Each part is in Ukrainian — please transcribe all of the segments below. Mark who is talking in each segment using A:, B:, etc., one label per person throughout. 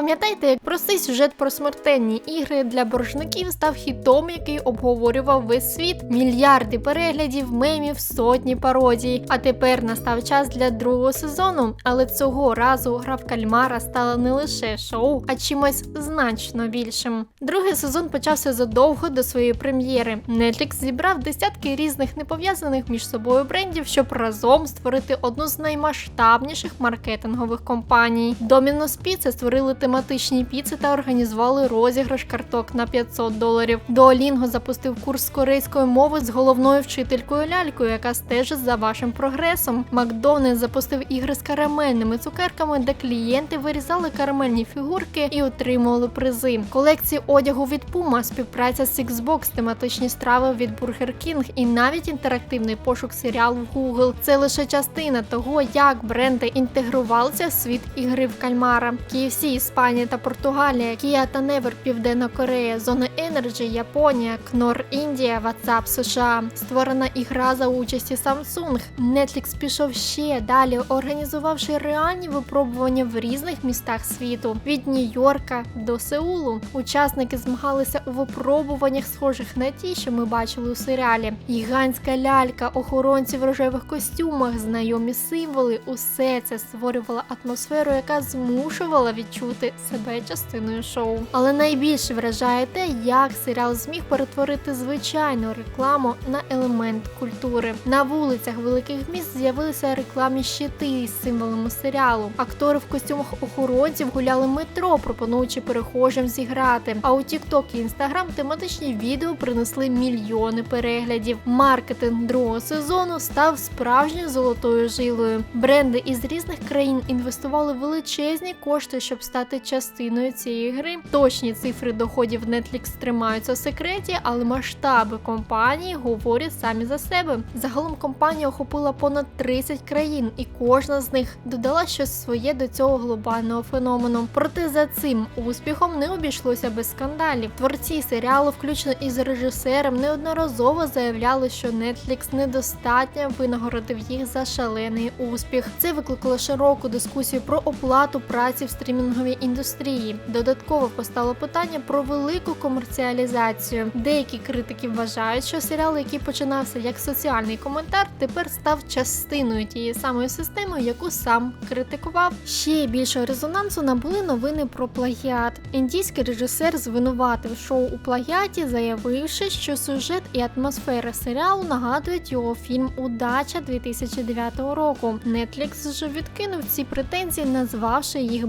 A: Пам'ятаєте, як простий сюжет про смертельні ігри для боржників став хітом, який обговорював весь світ, мільярди переглядів, мемів, сотні пародій. А тепер настав час для другого сезону. Але цього разу гра в кальмара стала не лише шоу, а чимось значно більшим. Другий сезон почався задовго до своєї прем'єри. Netflix зібрав десятки різних непов'язаних між собою брендів, щоб разом створити одну з наймасштабніших маркетингових компаній. Domino's Pizza створили тематичні піци та організували розіграш карток на 500 доларів. Duolingo запустив курс корейської мови з головною вчителькою лялькою, яка стежить за вашим прогресом. Макдональдс запустив ігри з карамельними цукерками, де клієнти вирізали карамельні фігурки і отримували призи. Колекції одягу від Puma, співпраця з Xbox, тематичні страви від Burger King і навіть інтерактивний пошук серіалу в Google. Це лише частина того, як бренди інтегрувалися в світ ігри в кальмара. KFC, Іспанія та Португалія, Kia та Never, Південна Корея, Зона Energy, Японія, Knorr Індія, WhatsApp США. Створена ігра за участі Samsung. Netflix пішов ще далі, організувавши реальні випробування в різних містах світу від Нью-Йорка до Сеулу. Учасники змагалися у випробуваннях, схожих на ті, що ми бачили у серіалі. Гігантська лялька, охоронці в рожевих костюмах, знайомі символи усе це створювало атмосферу, яка змушувала відчути себе частиною шоу. Але найбільше вражає те, як серіал зміг перетворити звичайну рекламу на елемент культури. На вулицях великих міст з'явилися рекламні щити з символами серіалу. Актори в костюмах охоронців гуляли метро, пропонуючи перехожим зіграти. А у TikTok і Instagram тематичні відео принесли мільйони переглядів. Маркетинг другого сезону став справжньою золотою жилою. Бренди із різних країн інвестували величезні кошти, щоб стати частиною цієї гри. Точні цифри доходів Netflix тримаються в секреті, але масштаби компанії говорять самі за себе. Загалом компанія охопила понад 30 країн, і кожна з них додала щось своє до цього глобального феномену. Проте за цим успіхом не обійшлося без скандалів. Творці серіалу, включно із режисером, неодноразово заявляли, що Netflix недостатньо винагородив їх за шалений успіх. Це викликало широку дискусію про оплату праці в стрімінговій індустрії. Додатково постало питання про велику комерціалізацію. Деякі критики вважають, що серіал, який починався як соціальний коментар, тепер став частиною тієї самої системи, яку сам критикував. Ще більшого резонансу набули новини про плагіат. Індійський режисер звинуватив шоу у плагіаті, заявивши, що сюжет і атмосфера серіалу нагадують його фільм Удача 2009 року. Netflix же відкинув ці претензії, назвавши їх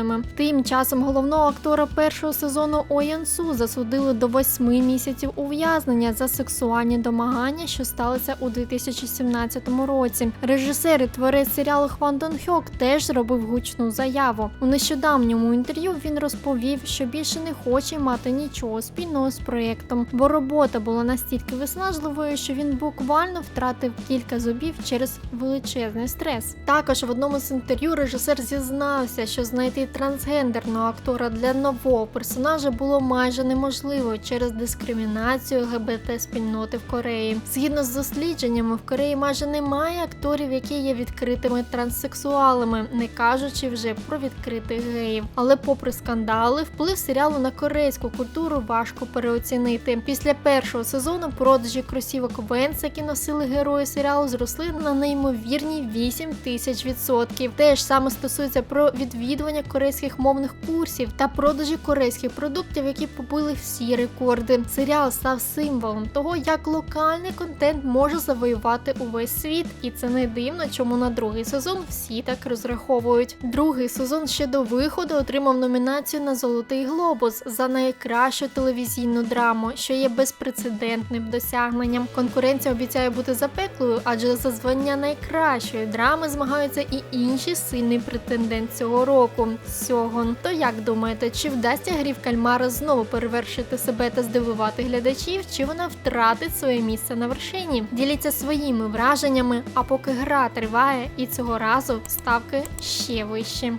A: безпідставними. Тим часом головного актора першого сезону Оянсу засудили до восьми місяців ув'язнення за сексуальні домагання, що сталося у 2017 році. Режисер і творець серіалу Хван Дон Хьок теж зробив гучну заяву. У нещодавньому інтерв'ю він розповів, що більше не хоче мати нічого спільного з проєктом, бо робота була настільки виснажливою, що він буквально втратив кілька зубів через величезний стрес. Також в одному з інтерв'ю режисер зізнався, що знайти трансгендерного актора для нового персонажа було майже неможливо через дискримінацію ЛГБТ спільноти в Кореї. Згідно з дослідженнями, в Кореї майже немає акторів, які є відкритими транссексуалами, не кажучи вже про відкритих геїв. Але, попри скандали, вплив серіалу на корейську культуру важко переоцінити. Після першого сезону продажі кросівок Венс, які носили герої серіалу, зросли на неймовірні 8 тисяч відсотків. Те ж саме стосується про відвідування корейських мовних курсів та продажі корейських продуктів, які побили всі рекорди. Серіал став символом того, як локальний контент може завоювати увесь світ, і це не дивно, чому на другий сезон всі так розраховують. Другий сезон ще до виходу отримав номінацію на Золотий Глобус за найкращу телевізійну драму, що є безпрецедентним досягненням. Конкуренція обіцяє бути запеклою, адже за звання найкращої драми змагаються і інші сильний претендент цього року. Сьогон. То як думаєте, чи вдасться грі в кальмара знову перевершити себе та здивувати глядачів, чи вона втратить своє місце на вершині? Діліться своїми враженнями, а поки гра триває, і цього разу ставки ще вищі.